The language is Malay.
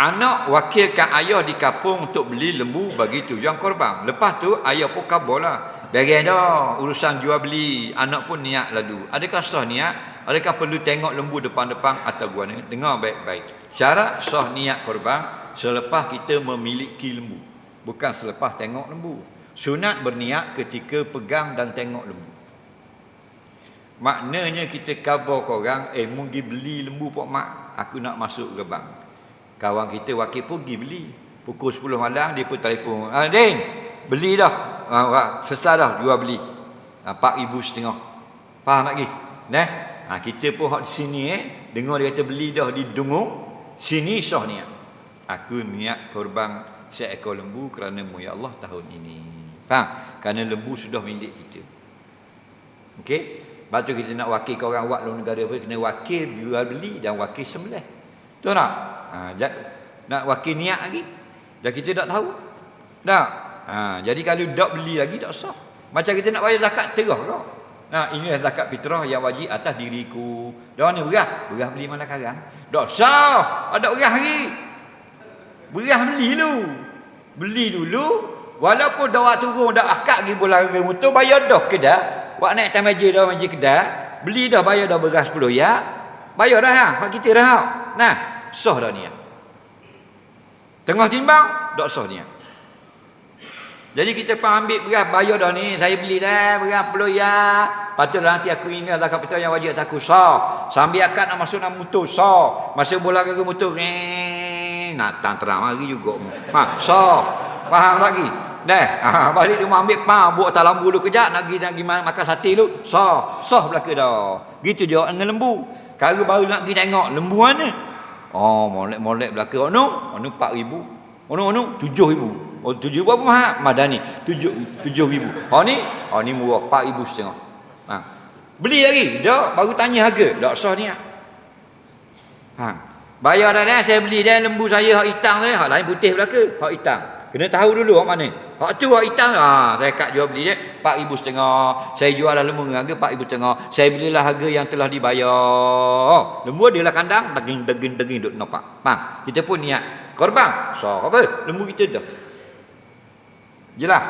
Anak wakilkan ayah di kampung untuk beli lembu bagi tujuan korban. Lepas tu ayah pun kabur lah. Biarkan dah urusan jual beli. Anak pun niat lalu. Adakah sah niat? Adakah perlu tengok lembu depan-depan atau gua ni? Dengar baik-baik. Syarat sah niat korban selepas kita memiliki lembu. Bukan selepas tengok lembu. Sunat berniat ketika pegang dan tengok lembu. Maknanya kita kabar korang, eh mungkin beli lembu pok mak, aku nak masuk gerbang. Kawan kita wakil pergi beli. Pukul 10 malam dia pun telefon. Ah, Din, beli dah. Ah, selesai dah jual beli. Ah, 4 ribu setengah. Faham tak lagi? Nah, ah, kita pun di sini eh. Dengar dia kata beli dah di Dungung. Sini sah niat. Aku niat korban seekor lembu kerana mu ya Allah tahun ini. Faham? Kerana lembu sudah milik kita. Okey? Lepas tu kita nak wakil ke orang awak luar negara apa? Kena wakil jual beli dan wakil sembelih. Betul tak? Ha, nak wakil niat lagi. Dan kita tak tahu. Tak? Ha, jadi kalau tak beli lagi tak sah. Macam kita nak bayar zakat terah kau. Nah, inilah zakat fitrah yang wajib atas diriku. Dah ni berah? Berah beli mana sekarang? Tak sah. Ada berah lagi. Berah beli dulu. Beli dulu. Walaupun dah waktu turun dah akak pergi bola harga motor bayar dah ke dah. Wak naik atas meja dah meja kedai. Beli dah bayar dah berah 10 ya. Bayar dah ha. Hak kita dah ha. Nah, sah dah niat. Tengah timbang, tak sah niat. Jadi kita pun ambil beras bayar dah ni. Saya beli dah beras 10 ya. Patutlah nanti aku ingat zakat fitrah yang wajib aku sah. Sambil akad nak masuk dalam motor sah. Masa bola harga motor ni nak tang terang lagi juga. Ha, sah. Faham lagi? Dah, ha, balik rumah ambil pam, buat atas lambu dulu kejap, nak pergi, nak pergi makan sate dulu. Sah, sah belaka dah. Gitu dia dengan lembu. Kalau baru nak pergi tengok, lembu mana? Oh, molek-molek belaka. Oh, no? Oh, no, 4 ribu. Oh, no, oh, no, 7 ribu. 7 ribu apa mahal? Madani. 7, 7 ribu. Oh, ni? Oh, ni murah. 4 ribu setengah. Ha. Beli lagi. Dia baru tanya harga. Tak sah ni. Ha. Bayar dah dah. Saya beli dah lembu saya. Hak hitam dia. Hak lain putih belaka. Hak hitam. Kena tahu dulu hak mana. Hak tu hak hitam. Ha, saya kat jual beli dia 4 ribu setengah. Saya jual lah lembu harga 4 ribu setengah. Saya belilah harga yang telah dibayar. Lembu dia lah kandang. Daging, daging, daging duk nampak. Faham? Kita pun niat. Korban. So apa? Lembu kita dah. Jelas?